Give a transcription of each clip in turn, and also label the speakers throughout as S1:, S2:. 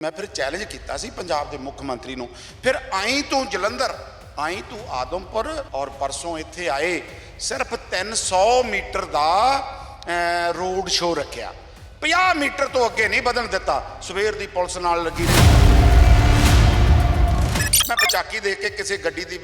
S1: ਮੈਂ ਫਿਰ ਚੈਲੰਜ ਕੀਤਾ ਸੀ ਪੰਜਾਬ ਦੇ ਮੁੱਖ ਮੰਤਰੀ ਨੂੰ। ਫਿਰ ਆਈ ਤੂੰ ਜਲੰਧਰ, ਆਈ ਤੂੰ ਆਦਮਪੁਰ ਔਰ ਪਰਸੋਂ ਇੱਥੇ ਆਏ, ਸਿਰਫ 300 ਮੀਟਰ ਦਾ ਰੋਡ ਸ਼ੋਅ ਰੱਖਿਆ। 50 ਮੀਟਰ ਤੋਂ ਅੱਗੇ ਨਹੀਂ ਵਧਣ ਦਿੱਤਾ। ਸਵੇਰ ਦੀ ਪੁਲਿਸ ਨਾਲ ਲੱਗੀ। ਮੈਂ ਪਚਾਕੀ ਦੇਖ ਕੇ ਕਿਸੇ ਗੱਡੀ ਦੀ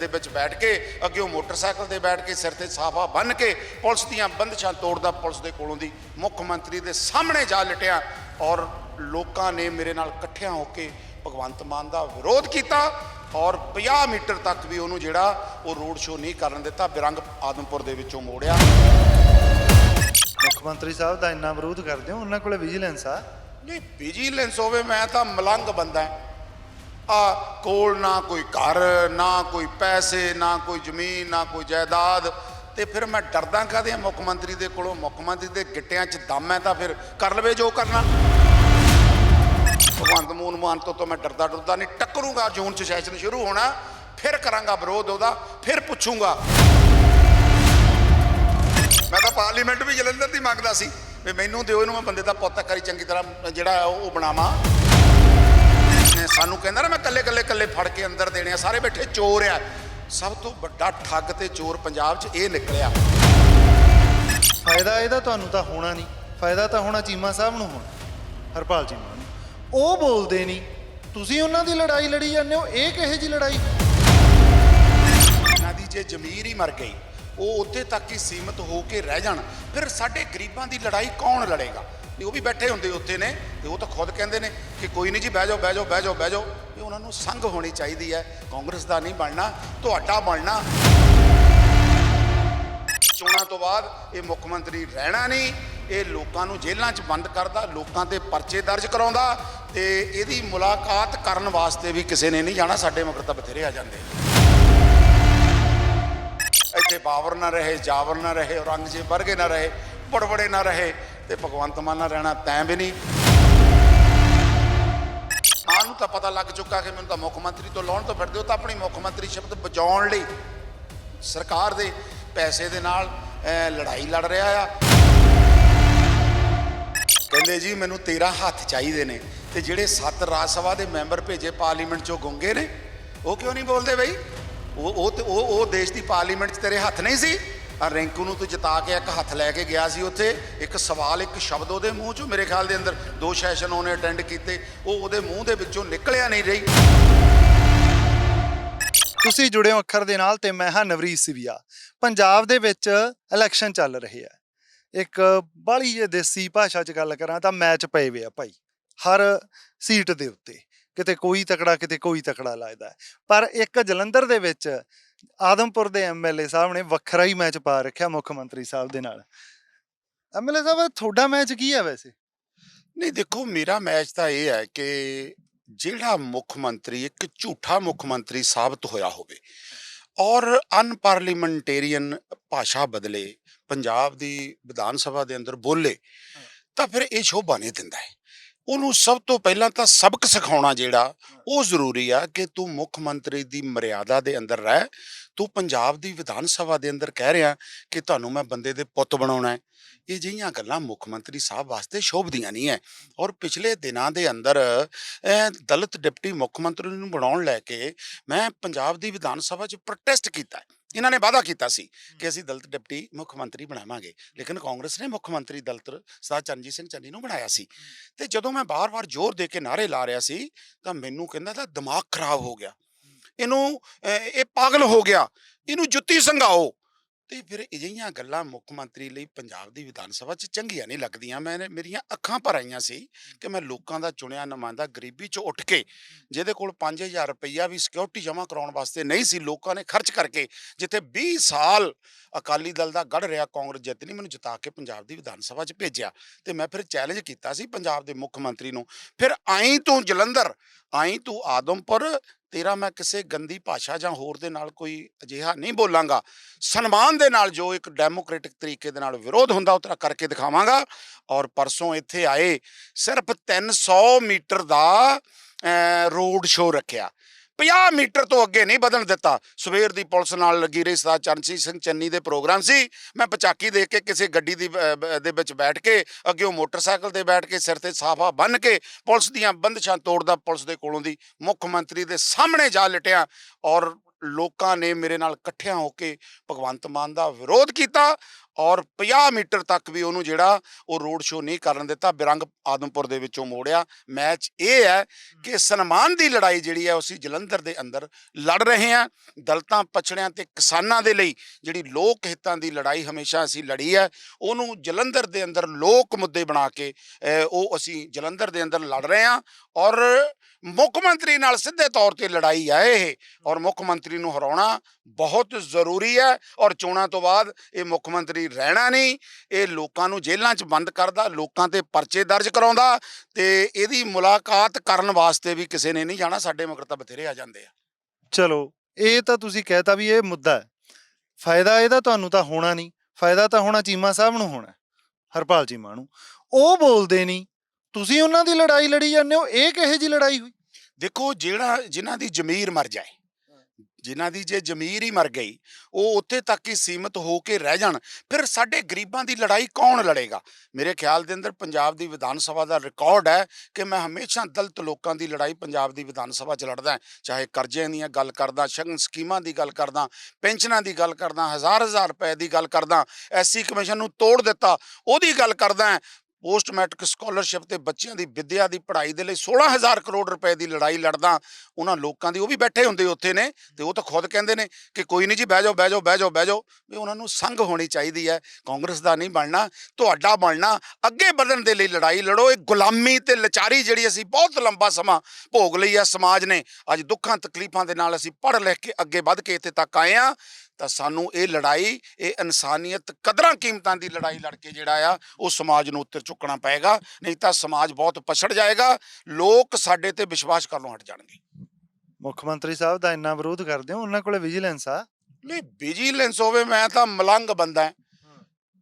S1: ਦੇ ਵਿੱਚ ਬੈਠ ਕੇ, ਅੱਗੇ ਉਹ ਮੋਟਰਸਾਈਕਲ ਤੇ ਬੈਠ ਕੇ ਸਿਰ ਤੇ ਸਾਫਾ ਬੰਨ ਕੇ ਪੁਲਿਸ ਦੀਆਂ ਬੰਦਸ਼ਾਂ ਤੋੜਦਾ ਪੁਲਿਸ ਦੇ ਕੋਲੋਂ ਦੀ ਮੁੱਖ ਮੰਤਰੀ ਦੇ ਸਾਹਮਣੇ ਜਾ ਲਟਿਆ ਔਰ ਲੋਕਾਂ ਨੇ ਮੇਰੇ ਨਾਲ ਇਕੱਠਿਆਂ ਹੋ ਕੇ ਭਗਵੰਤ ਮਾਨ ਦਾ ਵਿਰੋਧ ਕੀਤਾ ਔਰ 50 ਮੀਟਰ ਤੱਕ ਵੀ ਉਹਨੂੰ ਜਿਹੜਾ ਉਹ ਰੋਡ ਸ਼ੋਅ ਨਹੀਂ ਕਰਨ ਦਿੱਤਾ ਬਿਰੰਗ ਆਦਮਪੁਰ ਦੇ ਵਿੱਚੋਂ ਮੋੜਿਆ।
S2: ਮੁੱਖ ਮੰਤਰੀ ਸਾਹਿਬ ਦਾ ਇੰਨਾ ਵਿਰੋਧ ਕਰਦੇ ਹੋ ਉਹਨਾਂ ਕੋਲੇ ਵਿਜੀਲੈਂਸ ਆ?
S1: ਨਹੀਂ ਵਿਜੀਲੈਂਸ ਹੋਵੇ ਮੈਂ ਤਾਂ ਮਲੰਗ ਬੰਦਾ ਹਾਂ। ਆ ਕੋਲ ਨਾ ਕੋਈ ਘਰ ਨਾ ਕੋਈ ਪੈਸੇ ਨਾ ਕੋਈ ਜ਼ਮੀਨ ਨਾ ਕੋਈ ਜਾਇਦਾਦ ਤੇ ਫਿਰ ਮੈਂ ਡਰਦਾ ਕਾਹਦੇ ਆ? ਮੁੱਖ ਮੰਤਰੀ ਦੇ ਕੋਲੋਂ ਮੁੱਖ ਮੰਤਰੀ ਦੇ ਗਿੱਟਿਆਂ 'ਚ ਦਮ ਹੈ ਤਾਂ ਫਿਰ ਕਰ ਲਵੇ ਜੋ ਕਰਨਾ। ਭਗਵੰਤ ਮੂਨ ਮਾਨ ਤੋਂ ਤਾਂ ਮੈਂ ਡਰਦਾ ਡਰਦਾ ਨਹੀਂ। ਟੱਕਰੂਗਾ, ਜੂਨ 'ਚ ਸੈਸ਼ਨ ਸ਼ੁਰੂ ਹੋਣਾ, ਫਿਰ ਕਰਾਂਗਾ ਵਿਰੋਧ ਉਹਦਾ, ਫਿਰ ਪੁੱਛੂਗਾ। ਮੈਂ ਤਾਂ ਪਾਰਲੀਮੈਂਟ ਵੀ ਜਲੰਧਰ ਦੀ ਮੰਗਦਾ ਸੀ ਵੀ ਮੈਨੂੰ ਦਿਓ ਇਹਨੂੰ, ਮੈਂ ਬੰਦੇ ਦਾ ਪੁੱਤ ਕਰੀ ਚੰਗੀ ਤਰ੍ਹਾਂ ਜਿਹੜਾ ਉਹ ਬਣਾਵਾਂ। ਸਾਨੂੰ ਕਹਿੰਦਾ ਨਾ, ਮੈਂ ਕੱਲੇ ਕੱਲੇ ਕੱਲੇ ਫੜ ਕੇ ਅੰਦਰ ਦੇਣੇ ਆ, ਸਾਰੇ ਬੈਠੇ ਚੋਰ ਆ। ਸਭ ਤੋਂ ਵੱਡਾ ਠੱਗ ਤੇ ਚੋਰ ਪੰਜਾਬ 'ਚ ਇਹ ਨਿਕਲਿਆ।
S2: ਫਾਇਦਾ ਇਹਦਾ ਤੁਹਾਨੂੰ ਤਾਂ ਹੋਣਾ ਨਹੀਂ। ਫਾਇਦਾ ਤਾਂ ਹੋਣਾ ਚੀਮਾ ਸਾਹਿਬ ਨੂੰ ਹੋਣਾ। ਹਰਪਾਲ ਚੀਮਾ। ਉਹ ਬੋਲਦੇ ਨਹੀਂ। ਤੁਸੀਂ ਉਹਨਾਂ ਦੀ ਲੜਾਈ ਲੜੀ ਜਾਂਦੇ ਹੋ, ਇਹ ਕਿਹੇ ਜੀ ਲੜਾਈ?
S1: ਇਹਨਾਂ ਦੀ ਜੇ ਜ਼ਮੀਰ ਹੀ ਮਰ ਗਈ, ਉਹ ਉੱਥੇ ਤੱਕ ਹੀ ਸੀਮਤ ਹੋ ਕੇ ਰਹਿ ਜਾਣ। ਫਿਰ ਸਾਡੇ ਗਰੀਬਾਂ ਦੀ ਲੜਾਈ ਕੌਣ ਲੜੇਗਾ? ਨਹੀਂ ਉਹ ਵੀ ਬੈਠੇ ਹੁੰਦੇ ਉੱਥੇ ਨੇ, ਤੇ ਉਹ ਤਾਂ ਖੁਦ ਕਹਿੰਦੇ ਨੇ ਕਿ ਕੋਈ ਨਹੀਂ ਜੀ, ਬਹਿ ਜਾਓ ਬਹਿ ਜਾਓ ਬਹਿ ਜਾਓ ਬਹਿ ਜਾਓ। ਇਹ ਉਹਨਾਂ ਨੂੰ ਸੰਗ ਹੋਣੀ ਚਾਹੀਦੀ ਹੈ। ਕਾਂਗਰਸ ਦਾ ਨਹੀਂ ਬਣਨਾ, ਤੁਹਾਡਾ ਬਣਨਾ। ਚੋਣਾਂ ਤੋਂ ਬਾਅਦ ਇਹ ਮੁੱਖ ਮੰਤਰੀ ਰਹਿਣਾ ਨਹੀਂ, ਇਹ ਲੋਕਾਂ ਨੂੰ ਜੇਲ੍ਹਾਂ 'ਚ ਬੰਦ ਕਰਦਾ, ਲੋਕਾਂ ਤੇ ਪਰਚੇ ਦਰਜ ਕਰਾਉਂਦਾ ਤੇ ਇਹਦੀ ਮੁਲਾਕਾਤ ਕਰਨ ਵਾਸਤੇ ਵੀ ਕਿਸੇ ਨੇ ਨਹੀਂ ਜਾਣਾ, ਸਾਡੇ ਮਗਰ ਤਾਂ ਬਥੇਰੇ ਆ ਜਾਂਦੇ। ਇੱਥੇ ਬਾਵਰ ਨਾ ਰਹੇ, ਜਾਵਰ ਨਾ ਰਹੇ, ਔਰੰਗਜ਼ੇਬ ਵਰਗੇ ਨਾ ਰਹੇ, ਬੜਬੜੇ ਨਾ ਰਹੇ ਤੇ ਭਗਵੰਤ ਮਾਨ ਨਾ ਰਹਿਣਾ ਤੈਂ ਵੀ ਨਹੀਂ। ਮਾਂ ਨੂੰ ਤਾਂ ਪਤਾ ਲੱਗ ਚੁੱਕਾ ਕਿ ਮੈਨੂੰ ਤਾਂ ਮੁੱਖ ਮੰਤਰੀ ਤੋਂ ਲਾਉਣ ਤੋਂ ਫਿਰਦੇ ਹੋ ਤਾਂ ਆਪਣੀ ਮੁੱਖ ਮੰਤਰੀ ਸ਼ਬਦ ਬਚਾਉਣ ਲਈ ਸਰਕਾਰ ਦੇ ਪੈਸੇ ਦੇ ਨਾਲ ਲੜਾਈ ਲੜ ਰਿਹਾ ਆ। ਕਹਿੰਦੇ ਜੀ, ਮੈਨੂੰ 13 ਹੱਥ ਚਾਹੀਦੇ ਨੇ। ਤੇ ਜਿਹੜੇ ਸੱਤ ਰਾਜ ਸਭਾ ਦੇ ਮੈਂਬਰ ਭੇਜੇ ਪਾਰਲੀਮੈਂਟ ਚੋਂ ਗੁੰਗੇ ਨੇ, ਉਹ ਕਿਉਂ ਨਹੀਂ ਬੋਲਦੇ ਬਈ? ਉਹ ਉਹ ਤੇ ਉਹ ਉਹ ਦੇਸ਼ ਦੀ ਪਾਰਲੀਮੈਂਟ 'ਚ ਤੇਰੇ ਹੱਥ ਨਹੀਂ ਸੀ? ਆ ਰਿੰਕੂ ਨੂੰ ਤੂੰ ਜਿਤਾ ਕੇ ਇੱਕ ਹੱਥ ਲੈ ਕੇ ਗਿਆ ਸੀ ਉੱਥੇ, ਇੱਕ ਸਵਾਲ, ਇੱਕ ਸ਼ਬਦ ਉਹਦੇ ਮੂੰਹ 'ਚੋਂ ਮੇਰੇ ਖਿਆਲ ਦੇ ਅੰਦਰ ਦੋ ਸੈਸ਼ਨ ਉਹਨੇ ਅਟੈਂਡ ਕੀਤੇ, ਉਹ ਉਹਦੇ ਮੂੰਹ ਦੇ ਵਿੱਚੋਂ ਨਿਕਲਿਆ ਨਹੀਂ ਰਹੀ।
S2: ਤੁਸੀਂ ਜੁੜੇ ਹੋ ਅੱਖਰ ਦੇ ਨਾਲ ਤੇ ਮੈਂ ਹਾਂ ਨਵਰੀਤ ਸਿਵਿਆ। ਪੰਜਾਬ ਦੇ ਵਿੱਚ ਇਲੈਕਸ਼ਨ ਚੱਲ ਰਹੇ ਆ। ਇੱਕ ਬਾਲੀ ਜੇ ਦੇਸੀ ਭਾਸ਼ਾ 'ਚ ਗੱਲ ਕਰਾਂ ਤਾਂ ਮੈਚ ਪਏ ਵੇ ਆ ਭਾਈ। ਹਰ ਸੀਟ ਦੇ ਉੱਤੇ ਕਿਤੇ ਕੋਈ ਤਕੜਾ ਕਿਤੇ ਕੋਈ ਤਕੜਾ ਲੱਗਦਾ। ਪਰ ਇੱਕ ਜਲੰਧਰ ਦੇ ਵਿੱਚ ਆਦਮਪੁਰ ਦੇ ਐਮਐਲਏ ਸਾਹਿਬ ਨੇ ਵੱਖਰਾ ਹੀ ਮੈਚ ਪਾ ਰੱਖਿਆ ਮੁੱਖ ਮੰਤਰੀ ਸਾਹਿਬ ਦੇ ਨਾਲ। ਐਮਐਲਏ ਸਾਹਿਬ ਤੁਹਾਡਾ ਮੈਚ ਕੀ ਹੈ ਵੈਸੇ?
S1: ਨਹੀਂ ਦੇਖੋ ਮੇਰਾ ਮੈਚ ਤਾਂ ਇਹ ਹੈ ਕਿ ਜਿਹੜਾ ਮੁੱਖ ਮੰਤਰੀ ਇੱਕ ਝੂਠਾ ਮੁੱਖ ਮੰਤਰੀ ਸਾਬਤ ਹੋਇਆ ਹੋਵੇ ਔਰ ਅਨਪਾਰਲੀਮੈਂਟੇਰੀਅਨ ਭਾਸ਼ਾ ਬਦਲੇ ਪੰਜਾਬ ਦੀ ਵਿਧਾਨ ਸਭਾ ਦੇ ਅੰਦਰ ਬੋਲੇ ਤਾਂ ਫਿਰ ਇਹ ਸ਼ੋਭਾ ਨਹੀਂ ਦਿੰਦਾ ਹੈ। ਉਹਨੂੰ ਸਭ ਤੋਂ ਪਹਿਲਾਂ ਤਾਂ ਸਬਕ ਸਿਖਾਉਣਾ ਜਿਹੜਾ, ਉਹ ਜ਼ਰੂਰੀ ਆ ਕਿ ਤੂੰ ਮੁੱਖ ਮੰਤਰੀ ਦੀ ਮਰਿਆਦਾ ਦੇ ਅੰਦਰ ਰਹਿ। ਤੂੰ ਪੰਜਾਬ ਦੀ ਵਿਧਾਨ ਸਭਾ ਦੇ ਅੰਦਰ ਕਹਿ ਰਿਹਾ ਕਿ ਤੁਹਾਨੂੰ ਮੈਂ ਬੰਦੇ ਦੇ ਪੁੱਤ ਬਣਾਉਣਾ ਹੈ। ਇਹ ਜਿਹੀਆਂ ਗੱਲਾਂ ਮੁੱਖ ਮੰਤਰੀ ਸਾਹਿਬ ਵਾਸਤੇ ਸ਼ੋਭਦੀਆਂ ਨਹੀਂ ਹੈ ਔਰ ਪਿਛਲੇ ਦਿਨਾਂ ਦੇ ਅੰਦਰ ਦਲਿਤ ਡਿਪਟੀ ਮੁੱਖ ਮੰਤਰੀ ਨੂੰ ਬਣਾਉਣ ਲੈ ਕੇ ਮੈਂ ਪੰਜਾਬ ਦੀ ਵਿਧਾਨ ਸਭਾ 'ਚ ਪ੍ਰੋਟੈਸਟ ਕੀਤਾ। ਇਹਨਾਂ ਨੇ ਵਾਅਦਾ ਕੀਤਾ ਸੀ ਕਿ ਅਸੀਂ ਦਲਿਤ ਡਿਪਟੀ ਮੁੱਖ ਮੰਤਰੀ ਬਣਾਵਾਂਗੇ। ਲੇਕਿਨ ਕਾਂਗਰਸ ਨੇ ਮੁੱਖ ਮੰਤਰੀ ਦਲਿਤ ਸਰਦਾਰ ਚਰਨਜੀਤ ਸਿੰਘ ਚੰਨੀ ਨੂੰ ਬਣਾਇਆ ਸੀ। ਤੇ ਜਦੋਂ ਮੈਂ ਬਾਰ-ਬਾਰ ਜ਼ੋਰ ਦੇ ਕੇ ਨਾਰੇ ਲਾ ਰਿਹਾ ਸੀ ਤਾਂ ਮੈਨੂੰ ਕਹਿੰਦਾ ਤਾਂ ਦਿਮਾਗ ਖਰਾਬ ਹੋ ਗਿਆ। ਇਹਨੂੰ ਇਹ ਪਾਗਲ ਹੋ ਗਿਆ। ਇਹਨੂੰ ਜੁੱਤੀ ਸੰਘਾਓ। ਤੇ ਫਿਰ ਅਜਿਹੀਆਂ ਗੱਲਾਂ ਮੁੱਖ ਮੰਤਰੀ ਲਈ ਪੰਜਾਬ ਦੀ ਵਿਧਾਨ ਸਭਾ 'ਚ ਚੰਗੀਆਂ ਨਹੀਂ ਲੱਗਦੀਆਂ। ਮੈਂ ਮੇਰੀਆਂ ਅੱਖਾਂ ਭਰ ਆਈਆਂ ਸੀ ਕਿ ਮੈਂ ਲੋਕਾਂ ਦਾ ਚੁਣਿਆ ਨੁਮਾਇੰਦਾ ਗਰੀਬੀ 'ਚ ਉੱਠ ਕੇ ਜਿਹਦੇ ਕੋਲ 5000 ਰੁਪਈਆ ਵੀ ਸਿਕਿਉਰਿਟੀ ਜਮ੍ਹਾਂ ਕਰਾਉਣ ਵਾਸਤੇ ਨਹੀਂ ਸੀ ਲੋਕਾਂ ਨੇ ਖਰਚ ਕਰਕੇ ਜਿੱਥੇ 20 ਸਾਲ ਅਕਾਲੀ ਦਲ ਦਾ ਗੜ ਰਿਹਾ ਕਾਂਗਰਸ ਜਿੱਤ ਨਹੀਂ ਮੈਨੂੰ ਜਿਤਾ ਕੇ ਪੰਜਾਬ ਦੀ ਵਿਧਾਨ ਸਭਾ 'ਚ ਭੇਜਿਆ। ਤੇ ਮੈਂ ਫਿਰ ਚੈਲੰਜ ਕੀਤਾ ਸੀ ਪੰਜਾਬ ਦੇ ਮੁੱਖ ਮੰਤਰੀ ਨੂੰ। ਫਿਰ ਆਈ ਤੂੰ ਜਲੰਧਰ ਆਈ ਤੂੰ ਆਦਮਪੁਰ ਤੇਰਾ ਮੈਂ ਕਿਸੇ ਗੰਦੀ ਭਾਸ਼ਾ ਜਾਂ ਹੋਰ ਦੇ ਨਾਲ ਕੋਈ ਅਜਿਹਾ ਨਹੀਂ ਬੋਲਾਂਗਾ। ਸਨਮਾਨ ਦੇ ਨਾਲ ਜੋ ਇੱਕ ਡੈਮੋਕ੍ਰੈਟਿਕ ਤਰੀਕੇ ਦੇ ਨਾਲ ਵਿਰੋਧ ਹੁੰਦਾ, ਉਹ ਤਰ੍ਹਾਂ ਕਰਕੇ ਦਿਖਾਵਾਂਗਾ। ਔਰ ਪਰਸੋਂ ਇੱਥੇ ਆਏ, ਸਿਰਫ 300 ਮੀਟਰ ਦਾ ਰੋਡ ਸ਼ੋਅ ਰੱਖਿਆ। 50 ਮੀਟਰ ਤੋਂ ਅੱਗੇ ਨਹੀਂ ਵਧਣ ਦਿੱਤਾ। ਸਵੇਰ ਦੀ ਪੁਲਿਸ ਨਾਲ ਲੱਗੀ ਰਹੀ ਸਦਾ ਚਰਨਜੀਤ ਸਿੰਘ ਚੰਨੀ ਦੇ ਪ੍ਰੋਗਰਾਮ ਸੀ। ਮੈਂ ਪਚਾਕੀ ਦੇਖ ਕੇ ਕਿਸੇ ਗੱਡੀ ਦੀ ਬ- ਦੇ ਵਿੱਚ ਬੈਠ ਕੇ, ਅੱਗੇ ਉਹ ਮੋਟਰਸਾਈਕਲ ਤੇ ਬੈਠ ਕੇ ਸਿਰ ਤੇ ਸਾਫਾ ਬੰਨ ਕੇ ਪੁਲਿਸ ਦੀਆਂ ਬੰਦਸ਼ਾਂ ਤੋੜਦਾ ਪੁਲਿਸ ਦੇ ਕੋਲੋਂ ਦੀ ਮੁੱਖ ਮੰਤਰੀ ਦੇ ਸਾਹਮਣੇ ਜਾ ਲਟਿਆ ਔਰ ਲੋਕਾਂ ਨੇ ਮੇਰੇ ਨਾਲ ਇਕੱਠਿਆਂ ਹੋ ਕੇ ਭਗਵੰਤ ਮਾਨ ਦਾ ਵਿਰੋਧ ਕੀਤਾ ਔਰ 50 ਮੀਟਰ ਤੱਕ ਵੀ ਉਹਨੂੰ ਜਿਹੜਾ ਉਹ ਰੋਡ ਸ਼ੋਅ ਨਹੀਂ ਕਰਨ ਦਿੱਤਾ। ਬਿਰੰਗ ਆਦਮਪੁਰ ਦੇ ਵਿੱਚੋਂ ਮੋੜਿਆ। ਮੈਚ ਇਹ ਹੈ ਕਿ ਸਨਮਾਨ ਦੀ ਲੜਾਈ ਜਿਹੜੀ ਹੈ ਅਸੀਂ ਜਲੰਧਰ ਦੇ ਅੰਦਰ ਲੜ ਰਹੇ ਹਾਂ। ਦਲਤਾਂ ਪਛੜਿਆਂ ਤੇ ਕਿਸਾਨਾਂ ਦੇ ਲਈ ਜਿਹੜੀ ਲੋਕ ਹਿੱਤਾਂ ਦੀ ਲੜਾਈ ਹਮੇਸ਼ਾ ਅਸੀਂ ਲੜੀ ਹੈ ਉਹਨੂੰ ਜਲੰਧਰ ਦੇ ਅੰਦਰ ਲੋਕ ਮੁੱਦੇ ਬਣਾ ਕੇ ਉਹ ਅਸੀਂ ਜਲੰਧਰ ਦੇ ਅੰਦਰ ਲੜ ਰਹੇ ਹਾਂ। ਔਰ ਮੁੱਖ ਮੰਤਰੀ ਨਾਲ ਸਿੱਧੇ ਤੌਰ ਤੇ ਲੜਾਈ ਹੈ ਇਹ। ਔਰ ਮੁੱਖ ਮੰਤਰੀ ਨੂੰ ਹਰਾਉਣਾ ਬਹੁਤ ਜ਼ਰੂਰੀ ਹੈ। ਔਰ ਚੋਣਾਂ ਤੋਂ ਬਾਅਦ ਇਹ ਮੁੱਖ ਮੰਤਰੀ ਰਹਿਣਾ ਨਹੀਂ ਇਹ ਲੋਕਾਂ ਨੂੰ ਜੇਲ੍ਹਾਂ 'ਚ ਬੰਦ ਕਰਦਾ ਲੋਕਾਂ ਤੇ ਪਰਚੇ ਦਰਜ ਕਰਾਉਂਦਾ ਤੇ ਇਹਦੀ ਮੁਲਾਕਾਤ ਕਰਨ ਵਾਸਤੇ ਵੀ ਕਿਸੇ ਨੇ ਨਹੀਂ ਜਾਣਾ ਸਾਡੇ ਮਗਰ ਤਾਂ ਬਥੇਰੇ ਆ ਜਾਂਦੇ ਆ।
S2: ਚਲੋ ਇਹ ਤਾਂ ਤੁਸੀਂ ਕਹਿਤਾ ਵੀ ਇਹ ਮੁੱਦਾ ਹੈ। ਫਾਇਦਾ ਇਹਦਾ ਤੁਹਾਨੂੰ ਤਾਂ ਹੋਣਾ ਨਹੀਂ ਫਾਇਦਾ ਤਾਂ ਹੋਣਾ ਚੀਮਾ ਸਾਹਿਬ ਨੂੰ ਹੋਣਾ ਹਰਪਾਲ ਚੀਮਾ ਨੂੰ। ਉਹ ਬੋਲਦੇ ਨਹੀਂ ਤੁਸੀਂ ਉਹਨਾਂ ਦੀ ਲੜਾਈ ਲੜੀ ਜਾਂਦੇ ਹੋ ਇਹ ਕਿਹੇ ਜੀ ਲੜਾਈ ਹੋਈ?
S1: ਦੇਖੋ ਜਿਹੜਾ ਜਿਨ੍ਹਾਂ ਦੀ ਜ਼ਮੀਰ ਮਰ ਜਾਏ ਜਿਨ੍ਹਾਂ ਦੀ ਜੇ ਜ਼ਮੀਰ ਹੀ ਮਰ ਗਈ, ਉਹ ਉੱਥੇ ਤੱਕ ਹੀ ਸੀਮਤ ਹੋ ਕੇ ਰਹਿ ਜਾਣ। ਫਿਰ ਸਾਡੇ ਗਰੀਬਾਂ ਦੀ ਲੜਾਈ ਕੌਣ ਲੜੇਗਾ? ਮੇਰੇ ਖਿਆਲ ਦੇ ਅੰਦਰ ਪੰਜਾਬ ਦੀ ਵਿਧਾਨ ਸਭਾ ਦਾ ਰਿਕਾਰਡ ਹੈ ਕਿ ਮੈਂ ਹਮੇਸ਼ਾ ਦਲਿਤ ਲੋਕਾਂ ਦੀ ਲੜਾਈ ਪੰਜਾਬ ਦੀ ਵਿਧਾਨ ਸਭਾ 'ਚ ਲੜਦਾ ਚਾਹੇ ਕਰਜ਼ਿਆਂ ਦੀਆਂ ਗੱਲ ਕਰਦਾ, ਸ਼ਗਨ ਸਕੀਮਾਂ ਦੀ ਗੱਲ ਕਰਦਾ, ਪੈਨਸ਼ਨਾਂ ਦੀ ਗੱਲ ਕਰਦਾ, ਹਜ਼ਾਰ ਹਜ਼ਾਰ ਰੁਪਏ ਦੀ ਗੱਲ ਕਰਦਾ, ਐਸਸੀ ਕਮਿਸ਼ਨ ਨੂੰ ਤੋੜ ਦਿੱਤਾ, ਉਹਦੀ ਗੱਲ ਕਰਦਾ ਪੋਸਟ ਮੈਟ੍ਰਿਕ ਸਕਾਲਰਸ਼ਿਪ ਤੇ ਬੱਚਿਆਂ ਦੀ ਵਿੱਦਿਆ ਦੀ ਪੜ੍ਹਾਈ ਦੇ ਲਈ 16000 ਕਰੋੜ ਰੁਪਏ ਦੀ ਲੜਾਈ ਲੜਦਾ ਉਹਨਾਂ ਲੋਕਾਂ ਦੀ, ਉਹ ਵੀ ਬੈਠੇ ਹੁੰਦੇ ਉੱਥੇ ਨੇ ਤੇ ਉਹ ਤਾਂ ਖੁਦ ਕਹਿੰਦੇ ਨੇ ਕਿ ਕੋਈ ਨਹੀਂ ਜੀ ਬਹਿ ਜਾਓ ਬਹਿ ਜਾਓ ਬਹਿ ਜਾਓ ਬਹਿ ਜਾਓ ਵੀ ਉਹਨਾਂ ਨੂੰ ਸੰਗ ਹੋਣੀ ਚਾਹੀਦੀ ਹੈ, ਕਾਂਗਰਸ ਦਾ ਨਹੀਂ ਬਣਨਾ, ਤੁਹਾਡਾ ਬਣਨਾ, ਅੱਗੇ ਵਧਣ ਦੇ ਲਈ ਲੜਾਈ ਲੜੋ, ਇਹ ਗੁਲਾਮੀ ਤੇ ਲਚਾਰੀ ਜਿਹੜੀ ਅਸੀਂ ਬਹੁਤ ਲੰਬਾ ਸਮਾਂ ਭੋਗ ਲਈ ਹੈ, ਸਮਾਜ ਨੇ ਅੱਜ ਦੁੱਖਾਂ ਤਕਲੀਫਾਂ ਦੇ ਨਾਲ ਅਸੀਂ ਪੜ੍ਹ ਲਿਖ ਕੇ ਅੱਗੇ ਵੱਧ ਕੇ ਇੱਥੇ ਤੱਕ ਆਏ ਆ ਤਾਂ ਸਾਨੂੰ ਇਹ ਲੜਾਈ ਇਹ ਇਨਸਾਨੀਅਤ ਕਦਰਾਂ ਕੀਮਤਾਂ ਦੀ ਲੜਾਈ ਲੜ ਕੇ ਜਿਹੜਾ ਆ ਉਹ ਸਮਾਜ ਨੂੰ ਉੱਤਰ ਚੁੱਕਣਾ ਪਏਗਾ ਨਹੀਂ ਤਾਂ ਸਮਾਜ ਬਹੁਤ ਪਛੜ ਜਾਏਗਾ ਲੋਕ ਸਾਡੇ ਤੇ ਵਿਸ਼ਵਾਸ ਕਰਨੋਂ ਹਟ ਜਾਣਗੇ।
S2: ਮੁੱਖ ਮੰਤਰੀ ਸਾਹਿਬ ਦਾ ਇੰਨਾ ਵਿਰੋਧ ਕਰਦੇ ਹੋ ਉਹਨਾਂ ਕੋਲੇ ਵਿਜੀਲੈਂਸ ਆ?
S1: ਨਹੀਂ ਵਿਜੀਲੈਂਸ ਹੋਵੇ ਮੈਂ ਤਾਂ ਮਲੰਗ ਬੰਦਾ।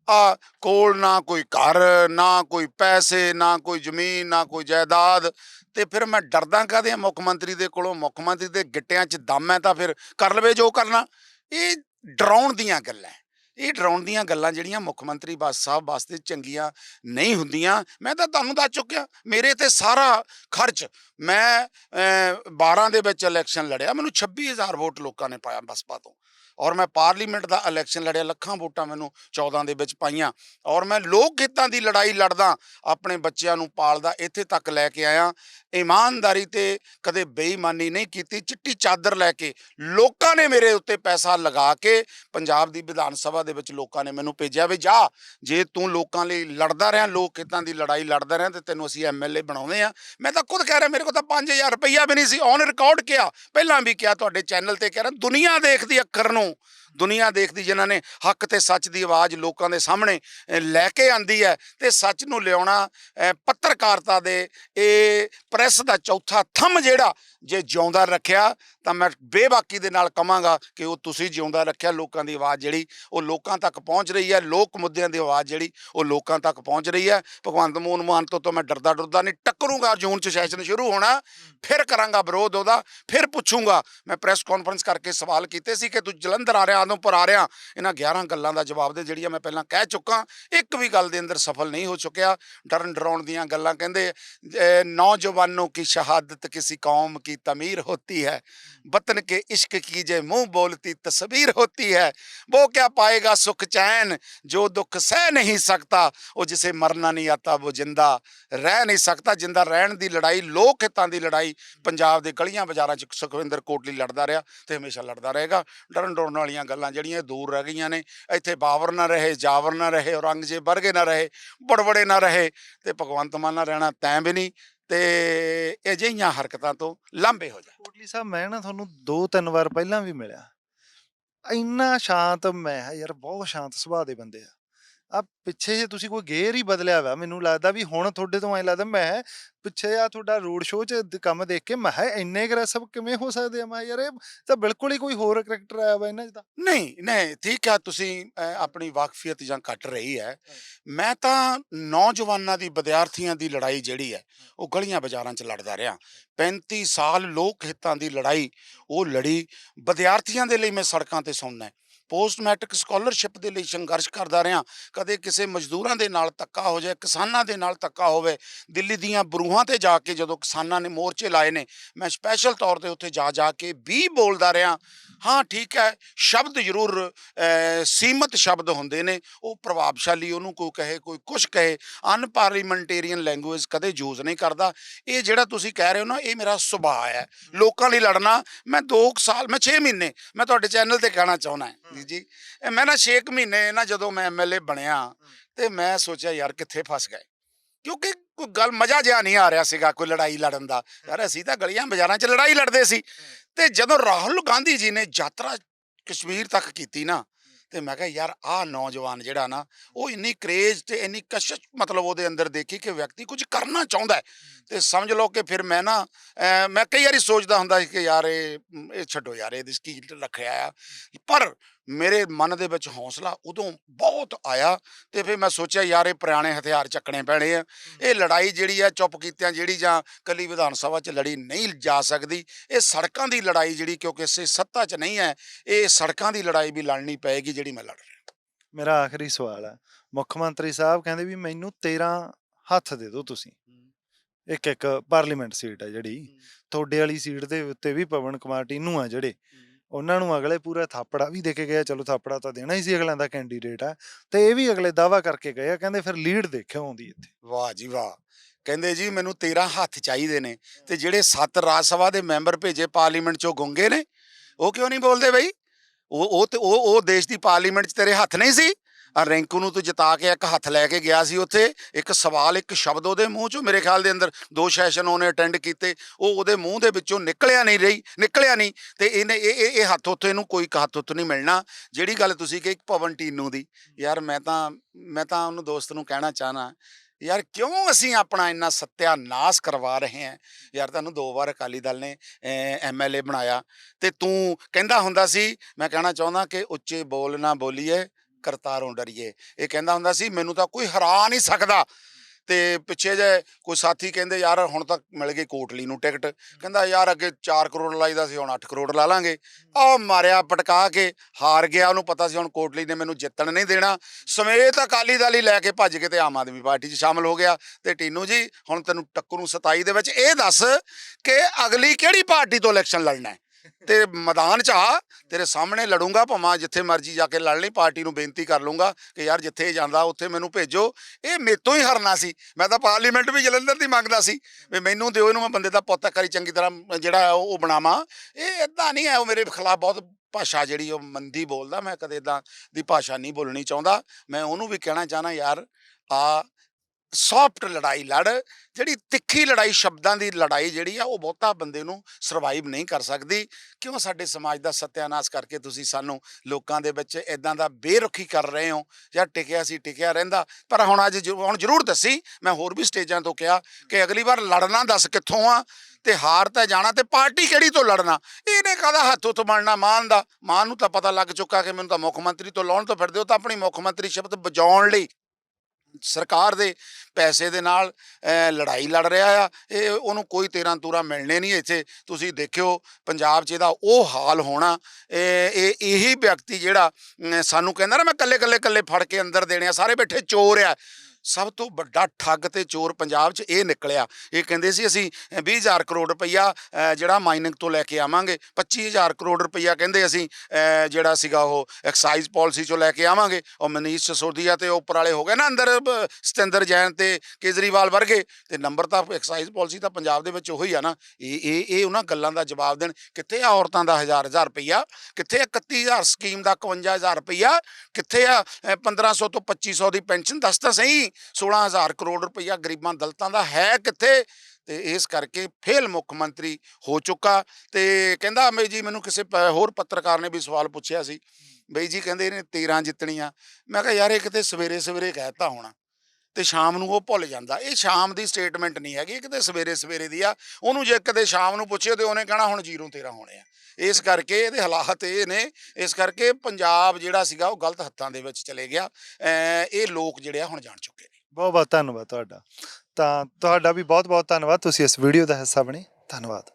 S1: ਆ ਕੋਲ ਨਾ ਕੋਈ ਘਰ ਨਾ ਕੋਈ ਪੈਸੇ ਨਾ ਕੋਈ ਜ਼ਮੀਨ ਨਾ ਕੋਈ ਜਾਇਦਾਦ ਤੇ ਫਿਰ ਮੈਂ ਡਰਦਾ ਕਾਹਦੇ ਆ? ਮੁੱਖ ਮੰਤਰੀ ਦੇ ਕੋਲੋਂ ਮੁੱਖ ਮੰਤਰੀ ਦੇ ਗਿੱਟਿਆਂ 'ਚ ਦਮ ਹੈ ਤਾਂ ਫਿਰ ਕਰ ਲਵੇ ਜੋ ਕਰਨਾ। ਇਹ ਡਰਾਉਣ ਦੀਆਂ ਗੱਲਾਂ ਇਹ ਡਰਾਉਣ ਦੀਆਂ ਗੱਲਾਂ ਜਿਹੜੀਆਂ ਮੁੱਖ ਮੰਤਰੀ ਬਾਸ ਸਾਹਿਬ ਵਾਸਤੇ ਚੰਗੀਆਂ ਨਹੀਂ ਹੁੰਦੀਆਂ। ਮੈਂ ਤਾਂ ਤੁਹਾਨੂੰ ਦੱਸ ਚੁੱਕਿਆ ਮੇਰੇ ਤੇ ਸਾਰਾ ਖਰਚ ਮੈਂ ਅਹ, 12 ਦੇ ਵਿੱਚ ਇਲੈਕਸ਼ਨ ਲੜਿਆ। ਮੈਨੂੰ 26000 ਵੋਟ ਲੋਕਾਂ ਨੇ ਪਾਇਆ ਬਸਪਾ ਤੋਂ। ਔਰ ਮੈਂ ਪਾਰਲੀਮੈਂਟ ਦਾ ਇਲੈਕਸ਼ਨ ਲੜਿਆ ਲੱਖਾਂ ਵੋਟਾਂ ਮੈਨੂੰ 14 ਦੇ ਵਿੱਚ ਪਾਈਆਂ। ਔਰ ਮੈਂ ਲੋਕ ਹਿੱਤਾਂ ਦੀ ਲੜਾਈ ਲੜਦਾ ਆਪਣੇ ਬੱਚਿਆਂ ਨੂੰ ਪਾਲਦਾ ਇੱਥੇ ਤੱਕ ਲੈ ਕੇ ਆਇਆ। ਇਮਾਨਦਾਰੀ ਤੇ ਕਦੇ ਬੇਈਮਾਨੀ ਨਹੀਂ ਕੀਤੀ, ਚਿੱਟੀ ਚਾਦਰ ਲੈ ਕੇ ਲੋਕਾਂ ਨੇ ਮੇਰੇ ਉੱਤੇ ਪੈਸਾ ਲਗਾ ਕੇ ਪੰਜਾਬ ਦੀ ਵਿਧਾਨ ਸਭਾ ਦੇ ਵਿੱਚ ਲੋਕਾਂ ਨੇ ਮੈਨੂੰ ਭੇਜਿਆ ਵੀ ਜਾ, ਜੇ ਤੂੰ ਲੋਕਾਂ ਲਈ ਲੜਦਾ ਰਿਹਾ, ਲੋਕ ਹਿੱਤਾਂ ਦੀ ਲੜਾਈ ਲੜਦਾ ਰਿਹਾ ਤੇ ਤੈਨੂੰ ਅਸੀਂ ਐਮਐਲਏ ਬਣਾਉਂਦੇ ਆ ਮੈਂ ਤਾਂ ਖੁਦ ਕਹਿ ਰਿਹਾ, ਮੇਰੇ ਕੋਲ ਤਾਂ 5000 ਰੁਪਈਆ ਵੀ ਨਹੀਂ ਸੀ ਔਨ ਰਿਕਾਰਡ ਕਿਹਾ। ਪਹਿਲਾਂ ਵੀ ਕਿਹਾ, ਤੁਹਾਡੇ ਚੈਨਲ ਤੇ ਕਹਿ ਰਿਹਾ, ਦੁਨੀਆ ਦੇਖਦੀ ਅੱਖਰ ਨੂੰ। ਦੁਨੀਆ ਦੇਖਦੀ ਜਿਨ੍ਹਾਂ ਨੇ ਹੱਕ ਤੇ ਸੱਚ ਦੀ ਆਵਾਜ਼ ਲੋਕਾਂ ਦੇ ਸਾਹਮਣੇ ਲੈ ਕੇ ਆਂਦੀ ਹੈ ਤੇ ਸੱਚ ਨੂੰ ਲਿਆਉਣਾ ਪੱਤਰਕਾਰਤਾ ਦੇ ਇਹ ਪ੍ਰੈਸ ਦਾ ਚੌਥਾ ਥੰਮ ਜਿਹੜਾ ਜੇ ਜਿਉਂਦਾ ਰੱਖਿਆ ਤਾਂ ਮੈਂ ਬੇਬਾਕੀ ਦੇ ਨਾਲ ਕਹਾਂਗਾ ਕਿ ਉਹ ਤੁਸੀਂ ਜਿਉਂਦਾ ਰੱਖਿਆ ਲੋਕਾਂ ਦੀ ਆਵਾਜ਼ ਜਿਹੜੀ ਉਹ ਲੋਕਾਂ ਤੱਕ ਪਹੁੰਚ ਰਹੀ ਹੈ ਲੋਕ ਮੁੱਦਿਆਂ ਦੀ ਆਵਾਜ਼ ਜਿਹੜੀ ਉਹ ਲੋਕਾਂ ਤੱਕ ਪਹੁੰਚ ਰਹੀ ਹੈ। ਭਗਵੰਤ ਮੂਨ ਮਾਨ ਤੋਂ ਤਾਂ ਮੈਂ ਡਰਦਾ ਡਰਦਾ ਨਹੀਂ ਟੱਕਰੂੰਗਾ ਜੂਨ 'ਚ ਸੈਸ਼ਨ ਸ਼ੁਰੂ ਹੋਣਾ ਫਿਰ ਕਰਾਂਗਾ ਵਿਰੋਧ ਉਹਦਾ ਫਿਰ ਪੁੱਛੂੰਗਾ। ਮੈਂ ਪ੍ਰੈਸ ਕਾਨਫਰੰਸ ਕਰਕੇ ਸਵਾਲ ਕੀਤੇ ਸੀ ਕਿ ਤੂੰ ਜਲੰਧਰ ਆ ਰਿਹਾ ਆਦਮਪੁਰ ਆ ਰਿਹਾ ਇਹਨਾਂ 11 ਗੱਲਾਂ ਦਾ ਜਵਾਬ ਦੇ ਜਿਹੜੀਆਂ ਮੈਂ ਪਹਿਲਾਂ ਕਹਿ ਚੁੱਕਾ ਇੱਕ ਵੀ ਗੱਲ ਦੇ ਅੰਦਰ ਸਫਲ ਨਹੀਂ ਹੋ ਚੁੱਕਿਆ। ਡਰਨ ਡਰਾਉਣ ਦੀਆਂ ਗੱਲਾਂ ਕਹਿੰਦੇ ਨੌਜਵਾਨੋਂ ਕੀ ਸ਼ਹਾਦਤ ਕਿਸੇ ਕੌਮ ਕੀ ਤਮੀਰ ਹੋਤੀ ਹੈ? वतन के इश्क की जे मुंह बोलती तस्वीर होती है वो क्या पाएगा सुख चैन जो दुख सह नहीं सकता ਉਹ ਜਿਸੇ ਮਰਨਾ ਨਹੀਂ ਆਤਾ ਉਹ ਜਿੰਦਾ ਰਹਿ ਨਹੀਂ ਸਕਦਾ ਜਿੰਦਾ ਰਹਿਣ ਦੀ ਲੜਾਈ ਲੋਕ ਹਿੱਤਾਂ ਦੀ ਲੜਾਈ ਪੰਜਾਬ ਦੇ ਗਲੀਆਂ ਬਾਜ਼ਾਰਾਂ 'ਚ ਸੁਖਵਿੰਦਰ ਕੋਟਲੀ ਲੜਦਾ ਰਿਹਾ ਤੇ ਹਮੇਸ਼ਾ ਲੜਦਾ ਰਹੇਗਾ ਡਰਨ ਡਰਨ ਵਾਲੀਆਂ ਗੱਲਾਂ ਜਿਹੜੀਆਂ ਇਹ ਦੂਰ ਰਹਿ ਗਈਆਂ ਨੇ ਇੱਥੇ ਬਾਬਰ ਨਾ ਰਹੇ ਜਾਵਰ ਨਾ ਰਹੇ ਔਰੰਗਜ਼ੇਬ ਵਰਗੇ ਨਾ ਰਹੇ ਬੜਬੜੇ ਨਾ ਰਹੇ ਤੇ ਭਗਵੰਤ ਮਾਨ ਨਾ ਰਹਿਣਾ ਤੈਂ ਵੀ ਨਹੀਂ ਤੇ ਅਜਿਹੀਆਂ ਹਰਕਤਾਂ ਤੋਂ ਲਾਂਭੇ ਹੋ ਜਾ
S2: ਕੋਟਲੀ ਸਾਹਿਬ, ਮੈਂ ਨਾ ਤੁਹਾਨੂੰ ਦੋ ਤਿੰਨ ਵਾਰ ਪਹਿਲਾਂ ਵੀ ਮਿਲਿਆ। ਇੰਨਾ ਸ਼ਾਂਤ ਮੈਂ ਹਾਂ ਯਾਰ, ਬਹੁਤ ਸ਼ਾਂਤ ਸੁਭਾਅ ਦੇ ਬੰਦੇ ਆ। ਆ ਪਿੱਛੇ ਜੇ ਤੁਸੀਂ ਕੋਈ ਗੇਅਰ ਹੀ ਬਦਲਿਆ ਵਾ ਮੈਨੂੰ ਲੱਗਦਾ ਵੀ ਹੁਣ ਤੁਹਾਡੇ ਤੋਂ ਐ ਲੱਗਦਾ ਮੈਂ ਪਿੱਛੇ ਆ ਤੁਹਾਡਾ ਰੋਡ ਸ਼ੋਅ 'ਚ ਦ- ਕੰਮ ਦੇਖ ਕੇ ਮੈਂ ਕਿਹਾ ਇੰਨੇ ਅਗਰੈਸਿਵ ਕਿਵੇਂ ਹੋ ਸਕਦੇ ਆ? ਮੈਂ ਯਾਰ ਇਹ ਤਾਂ ਬਿਲਕੁਲ ਹੀ ਕੋਈ ਹੋਰ ਕਰੈਕਟਰ ਆਇਆ ਵਾ ਇਹਨਾਂ 'ਚ ਤਾਂ।
S1: ਨਹੀਂ ਨਹੀਂ ਠੀਕ ਹੈ ਤੁਸੀਂ ਆਪਣੀ ਵਾਕਫੀਅਤ ਜਾਂ ਘਟ ਰਹੀ ਹੈ। ਮੈਂ ਤਾਂ ਨੌਜਵਾਨਾਂ ਦੀ ਵਿਦਿਆਰਥੀਆਂ ਦੀ ਲੜਾਈ ਜਿਹੜੀ ਹੈ ਉਹ ਗਲੀਆਂ ਬਾਜ਼ਾਰਾਂ 'ਚ ਲੜਦਾ ਰਿਹਾ। 35 ਸਾਲ ਲੋਕ ਹਿੱਤਾਂ ਦੀ ਲੜਾਈ ਉਹ ਲੜੀ। ਵਿਦਿਆਰਥੀਆਂ ਦੇ ਲਈ ਮੈਂ ਸੜਕਾਂ ਤੇ ਸੌਂਦਾ। ਪੋਸਟ ਮੈਟ੍ਰਿਕ ਸਕਾਲਰਸ਼ਿਪ ਦੇ ਲਈ ਸੰਘਰਸ਼ ਕਰਦਾ ਰਿਹਾ। ਕਦੇ ਕਿਸੇ ਮਜ਼ਦੂਰਾਂ ਦੇ ਨਾਲ ਧੱਕਾ ਹੋ ਜਾਏ ਕਿਸਾਨਾਂ ਦੇ ਨਾਲ ਧੱਕਾ ਹੋਵੇ ਦਿੱਲੀ ਦੀਆਂ ਬਰੂਹਾਂ ਤੇ ਜਾ ਕੇ ਜਦੋਂ ਕਿਸਾਨਾਂ ਨੇ ਮੋਰਚੇ ਲਾਏ ਨੇ ਮੈਂ ਸਪੈਸ਼ਲ ਤੌਰ ਤੇ ਉੱਥੇ ਜਾ ਜਾ ਕੇ ਵੀ ਬੋਲਦਾ ਰਿਹਾ। ਹਾਂ ਠੀਕ ਹੈ ਸ਼ਬਦ ਜ਼ਰੂਰ ਸੀਮਤ ਸ਼ਬਦ ਹੁੰਦੇ ਨੇ ਉਹ ਪ੍ਰਭਾਵਸ਼ਾਲੀ ਉਹਨੂੰ ਕੋਈ ਕਹੇ ਕੋਈ ਕੁਝ ਕਹੇ ਅਨਪਾਰਲੀਮੈਂਟੇਰੀਅਨ ਲੈਂਗੁਏਜ ਕਦੇ ਯੂਜ਼ ਨਹੀਂ ਕਰਦਾ। ਇਹ ਜਿਹੜਾ ਤੁਸੀਂ ਕਹਿ ਰਹੇ ਹੋ ਨਾ ਇਹ ਮੇਰਾ ਸੁਭਾਅ ਹੈ। ਲੋਕਾਂ ਲਈ ਲੜਨਾ ਮੈਂ 2 ਸਾਲ ਮੈਂ 6 ਮਹੀਨੇ ਮੈਂ ਤੁਹਾਡੇ ਚੈਨਲ ਤੇ ਕਹਿਣਾ ਚਾਹੁੰਦਾ ਹਾਂ। ਜੀ। ਇਹ ਮੈਂ ਨਾ 6 ਮਹੀਨੇ ਨਾ ਜਦੋਂ ਮੈਂ ਐਮਐਲਏ ਬਣਿਆ ਤੇ ਮੈਂ ਸੋਚਿਆ ਯਾਰ ਕਿੱਥੇ ਫਸ ਗਏ। ਕਿਉਂਕਿ ਕੋਈ ਗੱਲ ਮਜ਼ਾ ਜਿਹਾ ਨਹੀਂ ਆ ਰਿਹਾ ਸੀਗਾ ਕੋਈ ਲੜਾਈ ਲੜਨ ਦਾ। ਯਾਰ ਅਸੀਂ ਤਾਂ ਗਲੀਆਂ ਬਾਜ਼ਾਰਾਂ 'ਚ ਲੜਾਈ ਲੜਦੇ ਸੀ। ਤੇ ਜਦੋਂ ਰਾਹੁਲ ਗਾਂਧੀ ਜੀ ਨੇ ਯਾਤਰਾ ਕਸ਼ਮੀਰ ਤੱਕ ਕੀਤੀ ਨਾ ਤੇ ਮੈਂ ਕਿਹਾ ਯਾਰ ਆਹ ਨੌਜਵਾਨ ਜਿਹੜਾ ਨਾ ਉਹ ਇੰਨੀ ਕਰੇਜ ਤੇ ਇੰਨੀ ਕਸ਼ਸ਼ ਮਤਲਬ ਉਹਦੇ ਅੰਦਰ ਦੇਖੀ ਕਿ ਵਿਅਕਤੀ ਕੁਝ ਕਰਨਾ ਚਾਹੁੰਦਾ ਹੈ। ਤੇ ਸਮਝ ਲਓ ਕਿ ਫਿਰ ਮੈਂ ਨਾ ਮੈਂ ਕਈ ਵਾਰੀ ਸੋਚਦਾ ਹੁੰਦਾ ਸੀ ਕਿ ਯਾਰ ਇਹ ਇਹ ਛੱਡੋ ਯਾਰ ਇਹਦੇ ਕੀ ਰੱਖਿਆ ਆ। ਪਰ ਮੇਰੇ ਮਨ ਦੇ ਵਿੱਚ ਹੌਸਲਾ ਉਦੋਂ ਬਹੁਤ ਆਇਆ ਤੇ ਫਿਰ ਮੈਂ ਸੋਚਿਆ ਯਾਰ ਇਹ ਪੁਰਾਣੇ ਹਥਿਆਰ ਚੱਕਣੇ ਪੈਣੇ ਆ। ਇਹ ਲੜਾਈ ਜਿਹੜੀ ਆ ਚੁੱਪ ਕੀਤਿਆਂ ਜਿਹੜੀ ਜਾਂ ਕੱਲੀ ਵਿਧਾਨ ਸਭਾ 'ਚ ਲੜੀ ਨਹੀਂ ਜਾ ਸਕਦੀ। ਇਹ ਸੜਕਾਂ ਦੀ ਲੜਾਈ ਜਿਹੜੀ ਕਿਉਂਕਿ ਇਸੇ ਸੱਤਾ 'ਚ ਨਹੀਂ ਹੈ ਇਹ ਸੜਕਾਂ ਦੀ ਲੜਾਈ ਵੀ ਲੜਨੀ ਪਏਗੀ ਜਿਹੜੀ ਮੈਂ ਲੜ ਰਿਹਾ।
S2: ਮੇਰਾ ਆਖਰੀ ਸਵਾਲ ਹੈ ਮੁੱਖ ਮੰਤਰੀ ਸਾਹਿਬ ਕਹਿੰਦੇ ਵੀ ਮੈਨੂੰ 13 ਹੱਥ ਦੇ ਦਿਓ ਤੁਸੀਂ। ਇੱਕ ਇੱਕ ਪਾਰਲੀਮੈਂਟ ਸੀਟ ਹੈ ਜਿਹੜੀ। ਤੁਹਾਡੇ ਵਾਲੀ ਸੀਟ ਦੇ ਉੱਤੇ ਵੀ ਪਵਨ ਕੁਮਾਰ ਟੀਨੂ ਆ ਜਿਹੜੇ। ਉਹਨਾਂ ਨੂੰ ਅਗਲੇ ਪੂਰਾ ਥਾਪੜਾ ਵੀ ਦੇ ਕੇ ਗਿਆ ਚਲੋ ਥਾਪੜਾ ਤਾਂ ਦੇਣਾ ਹੀ ਸੀ ਅਗਲਿਆਂ ਦਾ ਕੈਂਡੀਡੇਟ ਆ, ਤੇ ਇਹ ਵੀ ਅਗਲੇ ਦਾਵਾ ਕਰਕੇ ਗਏ ਆ, ਕਹਿੰਦੇ ਫਿਰ ਲੀਡ ਦੇਖਿਓ ਆਉਂਦੀ ਇੱਥੇ।
S1: ਵਾਹ ਜੀ ਵਾਹ, ਕਹਿੰਦੇ ਜੀ ਮੈਨੂੰ 13 ਹੱਥ ਚਾਹੀਦੇ ਨੇ, ਤੇ ਜਿਹੜੇ ਸੱਤ ਰਾਜ ਸਭਾ ਦੇ ਮੈਂਬਰ ਭੇਜੇ ਪਾਰਲੀਮੈਂਟ 'ਚੋਂ ਗੁੰਗੇ ਨੇ, ਉਹ ਕਿਉਂ ਨਹੀਂ ਬੋਲਦੇ ਬਈ? ਉਹ ਉਹ ਤੇ, ਉਹ ਉਹ ਦੇਸ਼ ਦੀ ਪਾਰਲੀਮੈਂਟ 'ਚ ਤੇਰੇ ਹੱਥ ਨਹੀਂ ਸੀ? ਰੈਂਕੂ ਨੂੰ ਤੂੰ ਜਿਤਾ ਕੇ ਇੱਕ ਹੱਥ ਲੈ ਕੇ ਗਿਆ ਸੀ ਉੱਥੇ, ਇੱਕ ਸਵਾਲ, ਇੱਕ ਸ਼ਬਦ ਉਹਦੇ ਮੂੰਹ 'ਚੋਂ ਮੇਰੇ ਖਿਆਲ ਦੇ ਅੰਦਰ ਦੋ ਸੈਸ਼ਨ ਉਹਨੇ ਅਟੈਂਡ ਕੀਤੇ, ਉਹ ਉਹਦੇ ਮੂੰਹ ਦੇ ਵਿੱਚੋਂ ਨਿਕਲਿਆ ਨਹੀਂ ਰਹੀ, ਨਿਕਲਿਆ ਨਹੀਂ ਤੇ ਇਹਨੇ ਇਹ ਇਹ ਇਹ ਹੱਥ ਉੱਥੇ ਇਹਨੂੰ ਕੋਈ ਹੱਥ ਉੱਤ ਨਹੀਂ ਮਿਲਣਾ। ਜਿਹੜੀ ਗੱਲ ਤੁਸੀਂ ਕਹੀ ਪਵਨ ਟੀਨੂ ਦੀ, ਯਾਰ ਮੈਂ ਤਾਂ ਮੈਂ ਤਾਂ ਉਹਨੂੰ ਦੋਸਤ ਨੂੰ ਕਹਿਣਾ ਚਾਹਨਾ, ਯਾਰ ਕਿਉਂ ਅਸੀਂ ਆਪਣਾ ਇੰਨਾ ਸਤਿਆਨਾਸ ਕਰਵਾ ਰਹੇ ਹਾਂ? ਯਾਰ ਤੁਹਾਨੂੰ ਦੋ ਵਾਰ ਅਕਾਲੀ ਦਲ ਨੇ ਐਮਐਲਏ ਬਣਾਇਆ ਤੇ ਤੂੰ ਕਹਿੰਦਾ ਹੁੰਦਾ ਸੀ, ਮੈਂ ਕਹਿਣਾ ਚਾਹੁੰਦਾ ਕਿ ਉੱਚੇ ਬੋਲ ਨਾ ਬੋਲੀਏ ਕਰਤਾਰੋਂ ਡਰੀਏ। ਇਹ ਕਹਿੰਦਾ ਹੁੰਦਾ ਸੀ, ਮੈਨੂੰ ਤਾਂ ਕੋਈ ਹਰਾ ਨਹੀਂ ਸਕਦਾ। ਤੇ ਪਿੱਛੇ ਜੇ ਕੋਈ ਸਾਥੀ ਕਹਿੰਦੇ, ਯਾਰ ਹੁਣ ਤਾਂ ਮਿਲ ਗਈ ਕੋਟਲੀ ਨੂੰ ਟਿਕਟ। ਕਹਿੰਦਾ, ਯਾਰ ਅੱਗੇ 4 ਕਰੋੜ ਲਾਈਦਾ ਸੀ, ਹੁਣ 8 ਕਰੋੜ ਲਾ ਲਾਂਗੇ। ਆ ਮਾਰਿਆ ਪਟਕਾ ਕੇ, ਹਾਰ ਗਿਆ। ਉਹਨੂੰ ਪਤਾ ਸੀ ਹੁਣ ਕੋਟਲੀ ਨੇ ਮੈਨੂੰ ਜਿੱਤਣ ਨਹੀਂ ਦੇਣਾ। ਸਮੇਤ ਅਕਾਲੀ ਦਲ ਹੀ ਲੈ ਕੇ ਭੱਜ ਕੇ ਤੇ ਆਮ ਆਦਮੀ ਪਾਰਟੀ 'ਚ ਸ਼ਾਮਲ ਹੋ ਗਿਆ। ਤੇ ਟੀਨੂ ਜੀ, ਹੁਣ ਤੈਨੂੰ ਟੱਕਰੂ 27 ਦੇ ਵਿੱਚ ਇਹ ਦੱਸ ਕਿ ਅਗਲੀ ਕਿਹੜੀ ਪਾਰਟੀ ਤੋਂ ਇਲੈਕਸ਼ਨ ਲੜਨਾ ਹੈ? ਤੇ ਮੈਦਾਨ 'ਚ ਆ, ਤੇਰੇ ਸਾਹਮਣੇ ਲੜੂੰਗਾ ਭਾਵੇਂ, ਜਿੱਥੇ ਮਰਜ਼ੀ ਜਾ ਕੇ ਲੜ ਲਈ, ਪਾਰਟੀ ਨੂੰ ਬੇਨਤੀ ਕਰ ਲੂੰਗਾ ਕਿ ਯਾਰ ਜਿੱਥੇ ਇਹ ਜਾਂਦਾ, ਉੱਥੇ ਮੈਨੂੰ ਭੇਜੋ। ਇਹ ਮੇਤੋਂ ਹੀ ਹਰਨਾ ਸੀ। ਮੈਂ ਤਾਂ ਪਾਰਲੀਮੈਂਟ ਵੀ ਜਲੰਧਰ ਦੀ ਮੰਗਦਾ ਸੀ ਵੀ ਮੈਨੂੰ ਦਿਓ ਇਹਨੂੰ, ਮੈਂ ਬੰਦੇ ਦਾ ਪੁੱਤ ਕਰੀ ਚੰਗੀ ਤਰ੍ਹਾਂ ਜਿਹੜਾ ਉਹ ਉਹ ਬਣਾਵਾਂ। ਇਹ ਇਦਾਂ ਨਹੀਂ ਹੈ ਉਹ ਮੇਰੇ ਖਿਲਾਫ ਬਹੁਤ ਭਾਸ਼ਾ ਜਿਹੜੀ ਉਹ ਮੰਦੀ ਬੋਲਦਾ। ਮੈਂ ਕਦੇ ਇਦਾਂ ਦੀ ਭਾਸ਼ਾ ਨਹੀਂ ਬੋਲਣੀ ਚਾਹੁੰਦਾ। ਮੈਂ ਉਹਨੂੰ ਵੀ ਕਹਿਣਾ ਚਾਹਨਾ ਯਾਰ ਆ ਸੌਫਟ ਲੜਾਈ ਲੜ, ਜਿਹੜੀ ਤਿੱਖੀ ਲੜਾਈ ਸ਼ਬਦਾਂ ਦੀ ਲੜਾਈ ਜਿਹੜੀ ਆ, ਉਹ ਬਹੁਤਾ ਬੰਦੇ ਨੂੰ ਸਰਵਾਈਵ ਨਹੀਂ ਕਰ ਸਕਦੀ। ਕਿਉਂ? ਸਾਡੇ ਸਮਾਜ ਦਾ ਸਤਿਆਨਾਸ਼ ਕਰਕੇ ਤੁਸੀਂ ਸਾਨੂੰ ਲੋਕਾਂ ਦੇ ਵਿੱਚ ਇਦਾਂ ਦਾ ਬੇਰੁਖੀ ਕਰ ਰਹੇ ਹੋ, ਜਾਂ ਟਿਕਿਆ ਸੀ ਟਿਕਿਆ ਰਹਿੰਦਾ। ਪਰ ਹੁਣ ਅੱਜ ਜ਼ਰੂ- ਹੁਣ ਜ਼ਰੂਰ ਦੱਸੀ, ਮੈਂ ਹੋਰ ਵੀ ਸਟੇਜਾਂ ਤੋਂ ਕਿਹਾ ਕਿ ਅਗਲੀ ਵਾਰ ਲੜਨਾ ਦੱਸ ਕਿੱਥੋਂ ਆ? ਤੇ ਹਾਰ ਤਾਂ ਜਾਣਾ, ਤੇ ਪਾਰਟੀ ਕਿਹੜੀ ਤੋਂ ਲੜਨਾ? ਇਹਨੇ ਕਾਹਦਾ ਹੱਥ ਉੱਤ ਬਣਨਾ ਮਾਨ ਦਾ? ਮਾਨ ਨੂੰ ਤਾਂ ਪਤਾ ਲੱਗ ਚੁੱਕਾ ਕਿ ਮੈਨੂੰ ਤਾਂ ਮੁੱਖ ਮੰਤਰੀ ਤੋਂ ਲਾਉਣ ਤੋਂ ਫਿਰਦੇ ਹੋ, ਤਾਂ ਆਪਣੀ ਮੁੱਖ ਮੰਤਰੀ ਸ਼ਬਦ ਬਚਾਉਣ ਲਈ ਸਰਕਾਰ ਦੇ ਪੈਸੇ ਦੇ ਨਾਲ ਲੜਾਈ ਲੜ ਰਿਹਾ ਆ। ਇਹ ਉਹਨੂੰ ਕੋਈ 13 ਤੂਰਾ ਮਿਲਣੇ ਨਹੀਂ ਇੱਥੇ। ਤੁਸੀਂ ਦੇਖਿਓ, ਪੰਜਾਬ 'ਚ ਇਹਦਾ ਉਹ ਹਾਲ ਹੋਣਾ, ਇਹ, ਇਹੀ ਵਿਅਕਤੀ ਜਿਹੜਾ ਸਾਨੂੰ ਕਹਿੰਦਾ ਨਾ, ਮੈਂ ਕੱਲੇ ਕੱਲੇ ਕੱਲੇ ਫੜ ਕੇ ਅੰਦਰ ਦੇਣੇ ਆ, ਸਾਰੇ ਬੈਠੇ ਚੋਰ ਆ। ਸਭ ਤੋਂ ਵੱਡਾ ਠੱਗ ਤੇ ਚੋਰ ਪੰਜਾਬ 'ਚ ਇਹ ਨਿਕਲਿਆ। ਇਹ ਕਹਿੰਦੇ ਸੀ ਅਸੀਂ ਅ, 20000 ਕਰੋੜ ਰੁਪਈਆ ਜਿਹੜਾ ਮਾਈਨਿੰਗ ਤੋਂ ਲੈ ਕੇ ਆਵਾਂਗੇ 25000 ਕਰੋੜ ਰੁਪਈਆ ਕਹਿੰਦੇ ਅਸੀਂ ਜਿਹੜਾ ਸੀਗਾ ਉਹ ਐਕਸਾਈਜ਼ ਪਾਲਿਸੀ ਚੋਂ ਲੈ ਕੇ ਆਵਾਂਗੇ। ਉਹ ਮਨੀਸ਼ ਸਸੋਦੀਆ ਤੇ ਉੱਪਰ ਵਾਲੇ ਹੋ ਗਏ ਨਾ ਅੰਦਰ ਸਤਿੰਦਰ ਜੈਨ ਤੇ ਕੇਜਰੀਵਾਲ ਵਰਗੇ। ਤੇ ਨੰਬਰ ਤਾਂ ਐਕਸਾਈਜ਼ ਪਾਲਿਸੀ ਤਾਂ ਪੰਜਾਬ ਦੇ ਵਿੱਚ ਉਹੀ ਆ ਨਾ। ਇਹ ਇਹ ਇਹ ਉਹਨਾਂ ਗੱਲਾਂ ਦਾ ਜਵਾਬ ਦੇਣ ਕਿੱਥੇ ਆ ਔਰਤਾਂ ਦਾ ਹਜ਼ਾਰ ਹਜ਼ਾਰ ਰੁਪਈਆ? ਕਿੱਥੇ ਆ 31000 ਸਕੀਮ ਦਾ 51000 ਰੁਪਈਆ? ਕਿੱਥੇ ਆ ਅ, 1500 ਤੋਂ 2500 ਦੀ ਪੈਨਸ਼ਨ? ਦੱਸ ਤਾਂ ਸਹੀ। 16000 ਕਰੋੜ ਰੁਪਈਆ ਗਰੀਬਾਂ ਦਲਤਾਂ ਦਾ ਹੈ ਕਿੱਥੇ? ਤੇ ਇਸ ਕਰਕੇ ਫੇਲ ਮੁੱਖ ਮੰਤਰੀ ਹੋ ਚੁੱਕਾ। ਤੇ ਕਹਿੰਦਾ ਮੈਂ ਜੀ ਮੈਨੂੰ ਕਿਸੇ ਹੋਰ ਪੱਤਰਕਾਰ ਨੇ ਵੀ ਸਵਾਲ ਪੁੱਛਿਆ ਸੀ। ਬਈ ਜੀ ਕਹਿੰਦੇ ਇਹਨੇ 13 ਜਿੱਤਣੀਆਂ। ਮੈਂ ਕਿਹਾ ਯਾਰ ਇਹ ਕਿਤੇ ਸਵੇਰੇ ਸਵੇਰੇ ਕਹਿਤਾ ਹੋਣਾ। ਤੇ ਸ਼ਾਮ ਨੂੰ ਉਹ ਭੁੱਲ ਜਾਂਦਾ। ਇਹ ਸ਼ਾਮ ਦੀ ਸਟੇਟਮੈਂਟ ਨਹੀਂ ਹੈਗੀ ਇਹ ਕਿਤੇ ਸਵੇਰੇ ਸਵੇਰੇ ਦੀ ਆ। ਉਹਨੂੰ ਜੇ ਕਦੇ ਸ਼ਾਮ ਨੂੰ ਪੁੱਛਿਓ ਤੇ ਉਹਨੇ ਕਹਿਣਾ, ਹੁਣ 0 13 ਹੋਣੇ ਆ। ਇਸ ਕਰਕੇ ਇਹਦੇ ਹਾਲਾਤ ਇਹ ਨੇ, ਇਸ ਕਰਕੇ ਪੰਜਾਬ ਜਿਹੜਾ ਸੀਗਾ ਉਹ ਗਲਤ ਹੱਥਾਂ ਦੇ ਵਿੱਚ ਚਲੇ ਗਿਆ। ਇਹ ਲੋਕ ਜਿਹੜੇ ਆ ਹੁਣ ਜਾਣ ਚੁੱਕੇ ਨੇ।
S2: ਬਹੁਤ ਬਹੁਤ ਧੰਨਵਾਦ ਤੁਹਾਡਾ। ਤਾਂ ਤੁਹਾਡਾ ਵੀ ਬਹੁਤ ਬਹੁਤ ਧੰਨਵਾਦ। ਤੁਸੀਂ ਇਸ ਵੀਡੀਓ ਦਾ ਹਿੱਸਾ ਬਣੇ। ਧੰਨਵਾਦ।